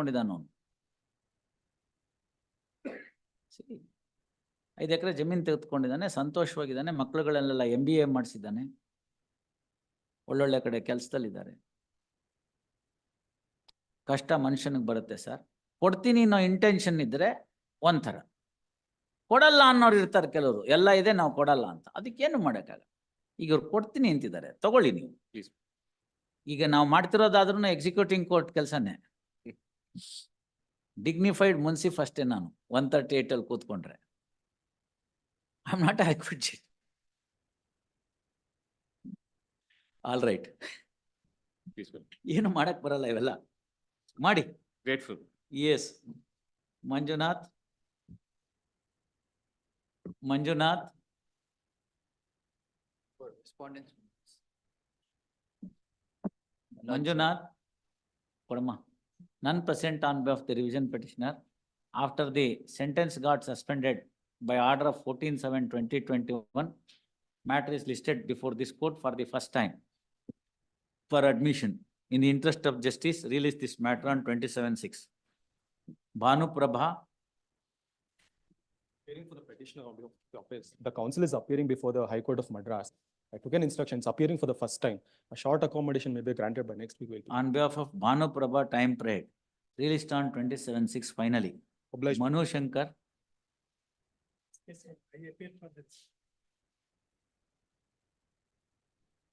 ಕೊಂಡಿದ್ದಾನ ಐದು ಎಕರೆ ಜಮೀನು ತೆಗೆದುಕೊಂಡಿದ್ದಾನೆ, ಸಂತೋಷವಾಗಿದ್ದಾನೆ, ಮಕ್ಕಳುಗಳನ್ನೆಲ್ಲ ಎಂ ಬಿ ಎ ಮಾಡಿಸಿದ್ದಾನೆ. ಒಳ್ಳೊಳ್ಳೆ ಕಡೆ ಕೆಲಸದಲ್ಲಿದ್ದಾರೆ. ಕಷ್ಟ ಮನುಷ್ಯನಿಗೆ ಬರುತ್ತೆ ಸರ್. ಕೊಡ್ತೀನಿ ಅನ್ನೋ ಇಂಟೆನ್ಷನ್ ಇದ್ರೆ ಒಂಥರ. ಕೊಡಲ್ಲ ಅನ್ನೋರು ಇರ್ತಾರೆ ಕೆಲವರು. ಎಲ್ಲ ಇದೆ, ನಾವು ಕೊಡಲ್ಲ ಅಂತ. ಅದಕ್ಕೇನು ಮಾಡೋಕ್ಕಾಗಲ್ಲ. ಈಗ ಇವ್ರು ಕೊಡ್ತೀನಿ ಅಂತಿದ್ದಾರೆ. ತಗೊಳ್ಳಿ ನೀವು. ಈಗ ನಾವು ಮಾಡ್ತಿರೋದಾದ್ರೂ ಎಕ್ಸಿಕ್ಯೂಟಿಂಗ್ ಕೋರ್ಟ್ ಕೆಲಸನೇ. ಡಿಗ್ನಿಫೈಡ್ ಮುನ್ಸಿಫ್ ಅಷ್ಟೇ ನಾನು. ಒನ್ ತರ್ಟಿ ಏಟ್ ಅಲ್ಲಿ ಕೂತ್ಕೊಂಡ್ರೆ. I am not acquit judge all right Peaceful. ಏನು ಮಾಡಕ್ ಬರಲ್ಲ ಇವೆಲ್ಲ. ಮಾಡಿ. Grateful S Manjunath. Manjunath. Manjunath. ಕೊಡಮ್ಮ. None present on behalf of the revision petitioner. After the sentence got suspended by order of 14/7/2021 matter is listed before this court for the first time for admission. In the interest of justice release this matter on 27/6 Bhanu Prabha. Appearing for the petitioner of the office, the council is appearing before the High Court of Madras. I took an instruction, it's appearing for the first time. A short accommodation may be granted by next week. we'll be on behalf of Bhanu Prabha time parade released on 27/6 finally Obliged. Manu Shankar Yes, sir, I appeal for this.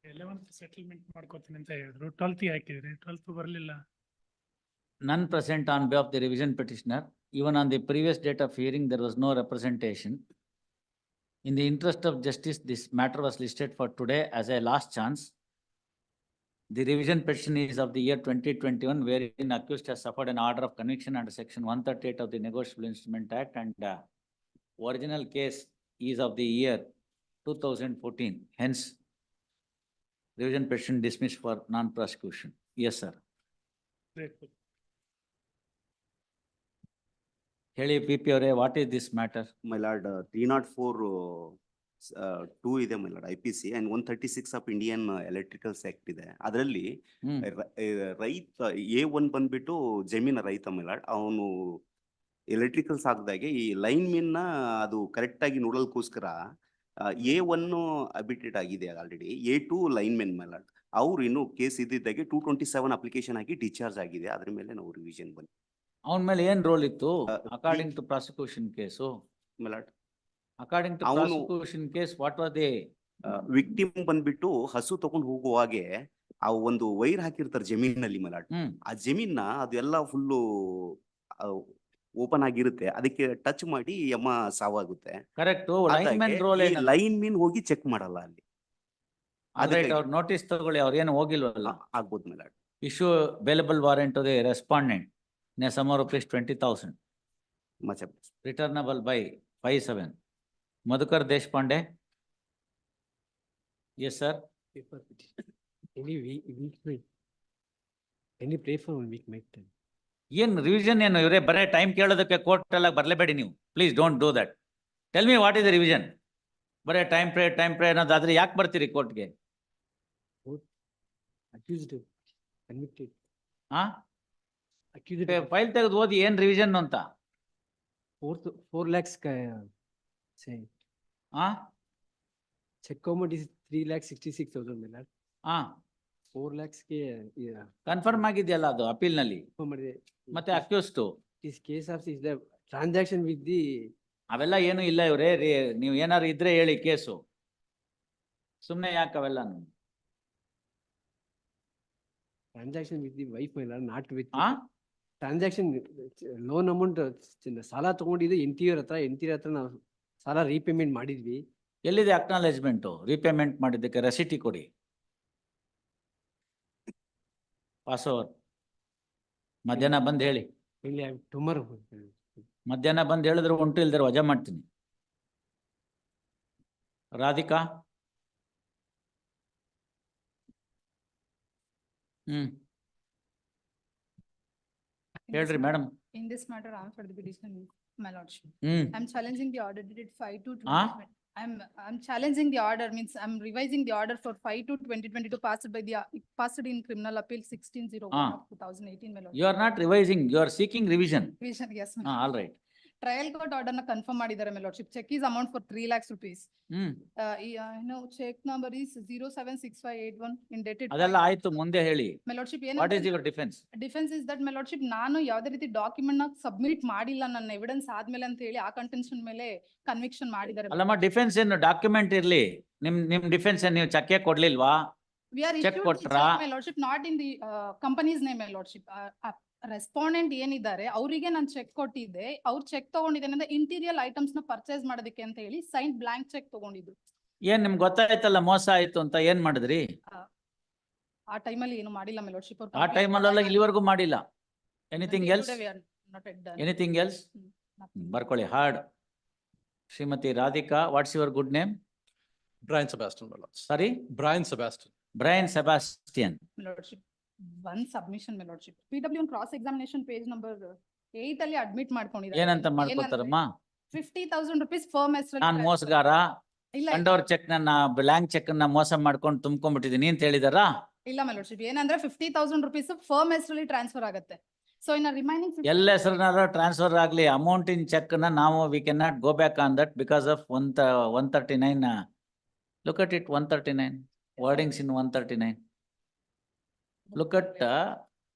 Eleventh settlement ಮಾಡ್ಕೋತೀನಿ ಅಂತ ಹೇಳಿದ್ರು twelfth ಹಾಕಿದ್ರಿ twelfth ಬರ್ಲಿಲ್ಲ None present on behalf of the revision petitioner. Even on the previous date of hearing, there was no representation. In the interest of justice, this matter was listed for today as a last chance. The revision petition is of the year twenty twenty-one wherein accused has suffered an order of conviction under section one thirty-eight of the Negotiable Instrument Act and uh, original case is of the year two thousand fourteen. Hence, revision petition dismissed for non-prosecution. Yes, sir. ಹೇಳಿ P P ಅವರೇ what is this matter my lord three not four two ಇದೆ my lord I ಇದೆ C and one thirty six of Indian electricals act ಇದೆ. ಅದರಲ್ಲಿ ರೈತ A one ಬಂದ್ಬಿಟ್ಟು ಜಮೀನ ರೈತ ಮೈ ಲಾರ್ಡ್ ಅವನು ಎಲೆಕ್ಟ್ರಿಕಲ್ಸ್ ಆಗದಾಗೆ ಈ ಲೈನ್ ಮಿನ್ನ ಅದು ಕರೆಕ್ಟ್ ಆಗಿ ನೋಡಲ್ಕೋಸ್ಕರ ಎ ಒನ್ ಅಬಿಟೆಡ್ ಆಗಿದೆ already A two line men ಮೇಲೆ. ಅವ್ರು ಇನ್ನು ಕೇಸ್ ಇದ್ದಿದ್ದಾಗೆ ಟೂ ಟ್ವೆಂಟಿ ಸೆವೆನ್ ಅಪ್ಲಿಕೇಶನ್ ಆಗಿ ಡಿಸ್ಚಾರ್ಜ್ ಆಗಿದೆ. ಅದ್ರ ಮೇಲೆ ನಾವು ರಿವಿಷನ್ ಬಂದ್ ಅವನ ಮೇಲೆ ಏನ್ ರೋಲ್ ಇತ್ತು? According to prosecution case. According to ಅವ್ನು- prosecution case what was the victim ಬಂದ್ಬಿಟ್ಟು ಹಸು ತಗೊಂಡು ಹೋಗುವಾಗೆ ಆ ಒಂದು ವೈರ್ ಹಾಕಿರ್ತಾರೆ ಜಮೀನಲ್ಲಿ ಮಲಾಟ್ ಹ್ಮ್. ಆ ಜಮೀನ್ನ ಅದೆಲ್ಲ ಫುಲ್ಲು ಓಪನ್ ಆಗಿರುತ್ತೆ. ಅದಕ್ಕೆ ಟಚ್ ಮಾಡಿ ಯಮ್ಮ ಸಾವಾಗುತ್ತೆ. Correct line role line men ಹೋಗಿ ಚೆಕ್ ಮಾಡಲ್ಲ ಅಲ್ಲಿ. ಅದಕ್ಕೆ- ಅವ್ರು ನೋಟಿಸ್ ತಗೊಳ್ಳಿ ಅವ್ರು ಏನು ಹೋಗಿಲ್ವಲ್ಲ? ಆ- ಆಗ್ಬೋದು ಮಲಾಟ್ issue bailable warrant the respondent ನೆ some rupees twenty thousand much returnable by five seven Madhukar Deshpande yes sir paper petition. Any weak, weak might. Any pray for one week might. then. ಏನ್ revision ಏನು ಇವರೇ ಬರೇ time ಕೇಳೋದಕ್ಕೆ court ಎಲ್ಲ ಬರಲೇಬೇಡಿ ನೀವು please don't do that tell me what is revision ಬರೇ time pray time pray ಅನ್ನೋದಾದ್ರೆ ಯಾಕೆ ಬರ್ತೀರಿ ಕೋರ್ಟ್ಗೆ Accused, convicted, ಹಾ accused, ಫೈಲ್ ತೆಗೆದು ಓದಿ ಏನ್ ರಿವಿಷನ್ ಅಂತ? Four four lakhs cheque committee three lakh sixty six thousand ಮೇಲೆ. ಹಾ ಫೋರ್ ಲ್ಯಾಕ್ಸ್ಗೆ ಕನ್ಫರ್ಮ್ ಆಗಿದೆಯಲ್ಲ ಅದು ಅಪೀಲ್ನಲ್ಲಿ ಮತ್ತೆ accused? Is case of is the transaction with the ಅವೆಲ್ಲ ಏನು ಇಲ್ಲ ಇವ್ರೆ ನೀವು ಏನಾದ್ರು ಇದ್ರೆ ಹೇಳಿ ಕೇಸು. ಸುಮ್ಮನೆ ಯಾಕೆ ಅವೆಲ್ಲ? ಟ್ರಾನ್ಸಾಕ್ಷನ್ ವಿತ್ ದಿ ವೈಫ್ ಮೇಲೆ ನಾಟ್ ವಿತ್ ಹಾಂ with. ಅಮೌಂಟ್ ಸಾಲ ತಗೊಂಡಿದ್ದು ಎನ್ ಟಿ ಸಾಲ ತಗೊಂಡಿದ್ದು ಎನ್ ಹತ್ರ, ಆರ್ ಹತ್ರ ನಾವು ಸಾಲ ರೀಪೇಮೆಂಟ್ ಮಾಡಿದ್ವಿ. ಎಲ್ಲಿದೆ ಅಕ್ನಾಲೇಜ್ಮೆಂಟು ರೀಪೇಮೆಂಟ್ ಮಾಡಿದ್ದಕ್ಕೆ ರೆಸಿಟಿ ಕೊಡಿ. ಪಾಸ್ ಓವರ್ ಮಧ್ಯಾಹ್ನ ಬಂದು ಹೇಳಿ. ಇಲ್ಲಿ ಟುಮಾರೋ ಮಧ್ಯಾಹ್ನ ಬಂದು ಹೇಳಿದ್ರೆ ಉಂಟು ಇಲ್ದ್ರೆ ವಜಾ ಮಾಡ್ತೀನಿ. ರಾಧಿಕಾ? ಹ್ಮ್. ಹೇಳ್ರಿ madam In this matter, I am for the petition, my lordship. Hmm I am challenging the order dated five to Huh? twenty. I'm, I'm challenging the order, means I'm revising the order for five to twenty twenty-two passed by the, uh, passed in criminal appeal sixteen zero one Ah. of two thousand eighteen, my lord. You are not revising, you are seeking revision. Revision, yes, my Ah, lord. all right. trial court ಆರ್ಡರ್ನ confirm ಮಾಡಿದ್ದಾರೆ my lordship cheque is amount for three lakhs rupees ಹ್ಮ್, ಏನು cheque number is zero seven six five eight one undated ಅದೆಲ್ಲ ಆಯ್ತು ಮುಂದೆ ಹೇಳಿ. My lordship What is ಏನು your defense? Defence is that my lordship ನಾನು ಯಾವುದೇ ರೀತಿ ಡಾಕ್ಯುಮೆಂಟ್ನ ಸಬ್ಮಿಟ್ ಮಾಡಿಲ್ಲ ನನ್ನ ಎವಿಡೆನ್ಸ್ ಆದ್ಮೇಲೆ ಅಂತ ಹೇಳಿ ಆ ಕಂಟೆನ್ಷನ್ ಮೇಲೆ ಕನ್ವಿಕ್ಷನ್ ಮಾಡಿದ್ದಾರೆ ಅಲ್ಲಮ್ಮ ಡಿಫೆನ್ಸ್ ಏನು ಡಾಕ್ಯುಮೆಂಟ್ ಇರ್ಲಿ. ನಿಮ್ ನಿಮ್ ಡಿಫೆನ್ಸ್ ನೀವು ಚಕ್ಕೆ ಕೊಡ್ಲಿಲ್ವಾ? We are check issued the ಕೊಟ್ರಾ? check, my lordship, not in the uh, company's name, my lordship. Respondent ಏನಿದ್ದಾರೆ ಅವರಿಗೆ ನಾನು ಚೆಕ್ ಕೊಟ್ಟಿದ್ದೆ ಅವ್ರು ಚೆಕ್ ತಗೊಂಡಿದ್ದೇನೆ ಅಂದ್ರೆ ಇಂಟೀರಿಯಲ್ ಐಟಮ್ಸ್ನ ಪರ್ಚೇಸ್ ಮಾಡೋದಕ್ಕೆ ಅಂತ ಹೇಳಿ ಸೈನ್ ಬ್ಲಾಂಕ್ ಚೆಕ್ ತಗೊಂಡಿದ್ರು ಏನ್ ನಿಮ್ಗೆ ಗೊತ್ತಾಯ್ತಲ್ಲ ಮೋಸ ಆಯ್ತು ಅಂತ ಏನ್ ಮಾಡಿದ್ರಿ? ಆ ಟೈಮಲ್ಲಿ ಏನು ಮಾಡಿಲ್ಲ ಮೈ ಆ ಆ ಟೈಮಲ್ಲೆಲ್ಲ ಇಲ್ಲಿವರೆಗೂ ಮಾಡಿಲ್ಲ. Anything else? Anything else? ಬರ್ಕೊಳ್ಳಿ hard. Shrimati Radhika, what's your good name? Brian Sebastian, my lords. Sorry? Brian Sebastian. Brian Sebastian. One submission ಮೇಲೆ P W cross examination page number eight ಅಲ್ಲಿ ಅಡ್ಮಿಟ್ ಮಾಡ್ಕೊಂಡಿದ್ದಾರೆ. ಏನಂತ ಮಾಡ್ಕೊತಾರಮ್ಮ? ಫಿಫ್ಟಿ ತೌಸಂಡ್ ರುಪೀಸ್ ಫರ್ಮ್ ಹೆಸರು ನಾನ್ ಮೋಸಗಾರ, ಇಲ್ಲ ಕಂಡೋರ್ check ನನ್ನ blank ಚೆಕ್ನ ಮೋಸ ಮಾಡ್ಕೊಂಡು ತುಂಬ್ಕೊಂಡ್ಬಿಟ್ಟಿದೀನಿ ಅಂತ ಹೇಳಿದಾರ? ಇಲ್ಲ ಮೈ ಲಾರ್ಡ್ಶಿಪ್ ಏನಂದ್ರೆ ಫಿಫ್ಟಿ ತೌಸಂಡ್ ರುಪೀಸ್ ಫರ್ಮ್ ಹೆಸರಲ್ಲಿ ಟ್ರಾನ್ಸ್ಫರ್ ಆಗುತ್ತೆ. ಸೊ ಇನ್ನ ರಿಮೈನಿಂಗ್ ಎಲ್ಲ ಹೆಸರನ್ನಾದ್ರೂ ಟ್ರಾನ್ಸ್ಫರ್ ಆಗ್ಲಿ. ಅಮೌಂಟ್ ಇನ್ ಚೆಕ್ನ ನಾವು we can not go back on that because of one one thirty nine look at it one thirty nine wordings in one thirty nine look at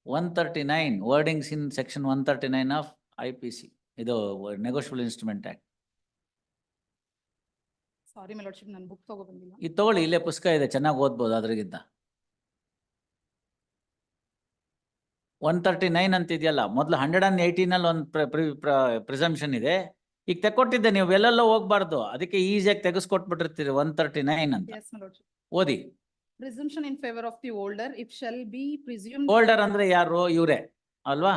one thirty nine wordings in section one thirty nine of I P C ಇದು act sorry my lordship ನಾನು book ತಗೋ ಇದು ತಗೊಳ್ಳಿ ಇಲ್ಲೇ ಪುಸ್ತಕ ಇದೆ ಚೆನ್ನಾಗಿ ಓದ್ಬೋದು ಅದ್ರಗಿಂತ. ಒನ್ ತರ್ಟಿ ನೈನ್ ಅಂತ ಇದೆಯಲ್ಲ ಮೊದಲು ಹಂಡ್ರೆಡ್ ಅಂಡ್ ಏಯ್ಟೀನಲ್ಲಿ ಒಂದು ಪ್ರಿಸಂಪ್ಷನ್ ಇದೆ. ಈಗ ತೆಕ್ಕೊಟ್ಟಿದ್ದೆ ನೀವು ಎಲ್ಲೆಲ್ಲೋ ಹೋಗ್ಬಾರ್ದು ಅದಕ್ಕೆ ಈಸಿಯಾಗಿ ತೆಗೆಸ್ಕೊಟ್ಬಿಟ್ಟಿರ್ತೀರಿ ಒನ್ ತರ್ಟಿ ನೈನ್ ಅಂತ. ಎಸ್ ಮೈ ಲಾರ್ಡ್ಶಿಪ್ ಓದಿ. Presumption in favour of the holder if shall be presume holder ಅಂದ್ರೆ ಯಾರು? ಇವ್ರೆ. ಅಲ್ವಾ?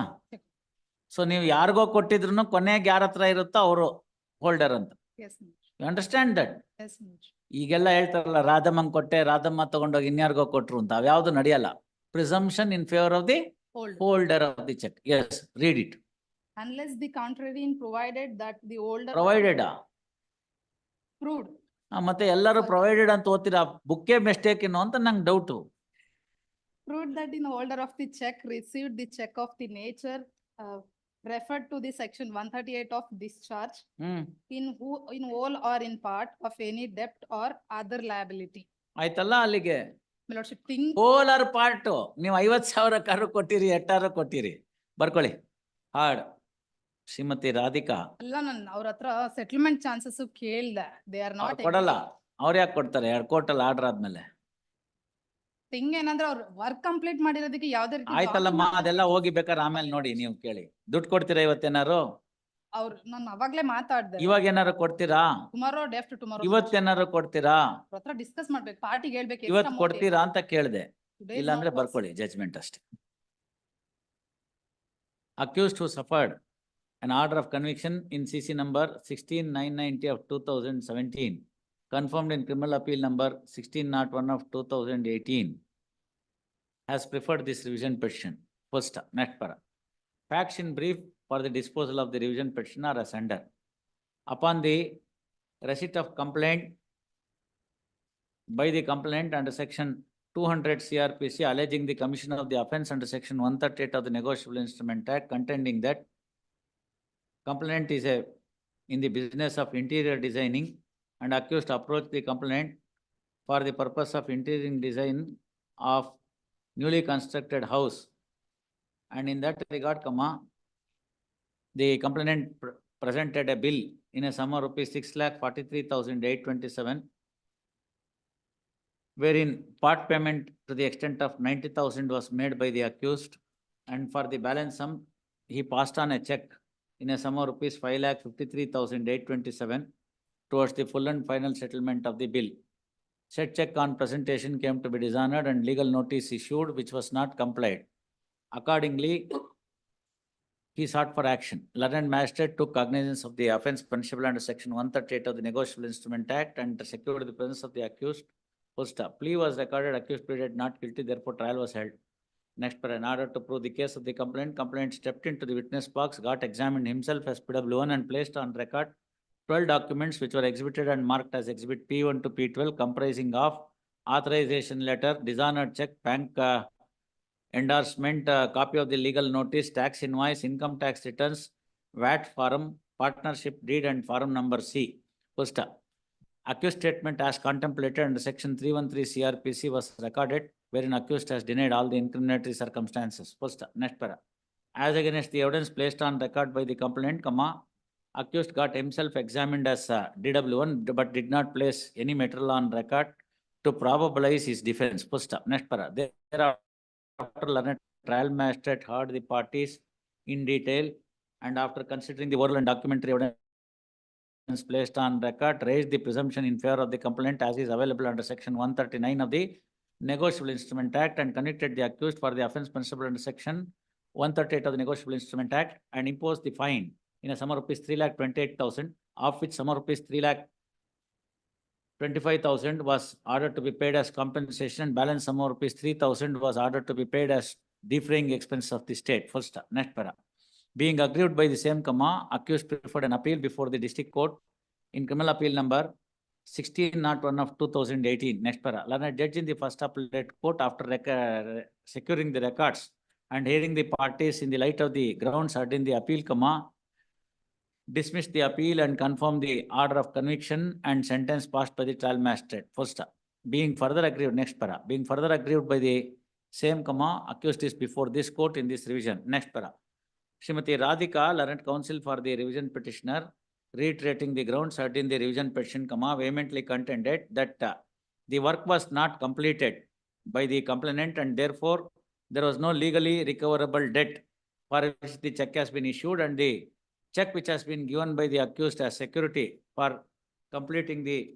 ಸೊ ನೀವು ಯಾರಿಗೋ ಕೊಟ್ಟಿದ್ರು ಕೊನೆಗೆ ಯಾರ ಹತ್ರ ಇರುತ್ತೋ ಅವರು ಹೋಲ್ಡರ್ ಅಂತ. ಯು ಅಂಡರ್ಸ್ಟ್ಯಾಂಡ್ ದಟ್ ಈಗೆಲ್ಲ ಹೇಳ್ತಾರಲ್ಲ ರಾಧಮ್ಮಂಗ್ ಕೊಟ್ಟೆ ರಾಧಮ್ಮ ತಗೊಂಡೋಗಿ ಇನ್ಯಾರಿಗೋ ಕೊಟ್ರು ಅಂತ. ಅವ್ಯಾವ್ದು ನಡೆಯಲ್ಲ. Presumption in favour of the holder of the cheque yes read it unless the contrary in provided that the older provided proved. ಮತ್ತೆ ಎಲ್ಲರೂ ಪ್ರೊವೈಡೆಡ್ ಅಂತ ಓದ್ತೀರಾ? ಬುಕ್ಕೇ ಮಿಸ್ಟೇಕ್ ಇನ್ನು ಅಂತ ನಂಗೆ doubt proved that in holder of the cheque received the cheque of the nature referred to the section 138 of discharge in who in whole or in part of any ಡೆಪ್ಟ್ or other liability ಆಯ್ತಲ್ಲ ಅಲ್ಲಿಗೆ? ಓಲ್ are part ನೀವು 50000 car ಕೊಟ್ಟಿರಿ 8000 ಕೊಟ್ಟಿರಿ. ಬರ್ಕೊಳ್ಳಿ. ಹಾಡು ಶ್ರೀಮತಿ ರಾಧಿಕಾ. ಅಲ್ಲ ನನ್ ಅವ್ರ ಹತ್ರ ಸೆಟಲ್ಮೆಂಟ್ ಚಾನ್ಸಸ್ ಕೇಳ್ದೆ. ದೇ ಆರ್ ಅವ್ರು ನಾಟ್ ಕೊಡಲ್ಲ ಅವ್ರು ಯಾಕೆ ಕೊಡ್ತಾರೆ? ಎರಡು ಕೋರ್ಟಲ್ಲಿ ಆರ್ಡರ್ ಆದ್ಮೇಲೆ. ಥಿಂಗ್ ಏನಂದ್ರೆ ಅವ್ರು ವರ್ಕ್ ಕಂಪ್ಲೀಟ್ ಮಾಡಿರೋದಕ್ಕೆ ಯಾವ್ದೇ ರೀತಿ ಆಯ್ತಲ್ಲಮ್ಮ document ಅದೆಲ್ಲ ಹೋಗಿ ಬೇಕಾದ್ರೆ ಆಮೇಲೆ ನೋಡಿ ನೀವು ಕೇಳಿ. ದುಡ್ಡು ಕೊಡ್ತೀರಾ ಇವತ್ತೇನಾರು ಅವ್ರು ನಾನು ಅವಾಗ್ಲೇ ಮಾತಾಡ್ದೆ. ಇವಾಗ ಏನಾರು ಕೊಡ್ತೀರಾ? ಟುಮಾರೋ ಡೇ ಆಫ್ಟರ್ ಟುಮಾರೋ ಇವತ್ತೇನಾರು ಕೊಡ್ತೀರಾ? ಹತ್ರ ಡಿಸ್ಕಸ್ ಮಾಡ್ಬೇಕು. ಪಾರ್ಟಿಗೆ ಹೇಳ್ಬೇಕು ಇವತ್ತು ಇವತ್ ಕೊಡ್ತೀರಾ ಅಂತ ಕೇಳ್ದೆ. ಇಲ್ಲಾಂದ್ರೆ ಬರ್ಕೊಳ್ಳಿ ಜಜ್ಮೆಂಟ್ ಅಷ್ಟೇ. Accused who suffered. An order of conviction in CC number sixteen nine ninety of two thousand seventeen, confirmed in criminal appeal number sixteen not one of two thousand eighteen, has preferred this revision petition. First, next para. Facts in brief for the disposal of the revision petition are as under. Upon the receipt of complaint by the complainant under section two hundred CRPC alleging the commission of the offence under section one thirty-eight of the negotiable instrument act contending that complainant is a, in the business of interior designing and accused approach the complainant for the purpose of interior design of newly constructed house. And in that regard, comma, the complainant pr- presented a bill in a sum of rupees six lakh forty-three thousand eight twenty-seven wherein part payment to the extent of ninety thousand was made by the accused, and for the balance sum, he passed on a check in a sum of rupees five lakh fifty-three thousand eight twenty-seven towards the full and final settlement of the bill. Said check on presentation came to be dishonored and legal notice issued which was not complied. Accordingly, he sought for action. Learned magistrate took cognizance of the offence punishable under section one thirty-eight of the Negotiable Instrument Act and secured the presence of the accused stop. Plea was recorded, accused pleaded not guilty, therefore trial was held. Next, per an order to prove the case of the complaint, complainant stepped into the witness box, got examined himself as PW one and placed on record twelve documents which were exhibited and marked as exhibit P one to P twelve comprising of authorization letter, dishonored check, bank uh, endorsement, uh, copy of the legal notice, tax invoice, income tax returns, VAT form, partnership deed and form number C. First, accused statement as contemplated under section three one three CRPC was recorded wherein accused has denied all the incriminatory circumstances. First, next para. As against the evidence placed on record by the complainant, comma, accused got himself examined as uh, DW one but did not place any material on record to probabilize his defense. First, uh, next para. Thereafter, learned trial magistrate heard the parties in detail and after considering the oral and documentary evidence placed on record, raised the presumption in favor of the complainant as is available under section one thirty-nine of the Negotiable Instrument Act and convicted the accused for the offence punishable under section one thirty-eight of the Negotiable Instrument Act and imposed the fine in a sum of rupees three lakh twenty-eight thousand, of which sum of rupees three lakh twenty-five thousand was ordered to be paid as compensation balance sum of rupees three thousand was ordered to be paid as defraying expense of the state. First, next para. Being aggrieved by the same comma, accused preferred an appeal before the district court in criminal appeal number sixteen not one of two thousand eighteen. Next para. Learned judge in the first appellate court after securing the records and hearing the parties in the light of the grounds heard in the appeal comma dismissed the appeal and confirmed the order of conviction and sentence passed by the trial magistrate. First, being further aggrieved, next para, being further aggrieved by the same comma, accused is before this court in this revision. Next para. Srimati Radhika, learned counsel for the revision petitioner, reiterating the grounds heard in the revision petition, comma, vehemently contended that uh, the work was not completed by the complainant and therefore there was no legally recoverable debt for which the check has been issued and the check which has been given by the accused as security for completing the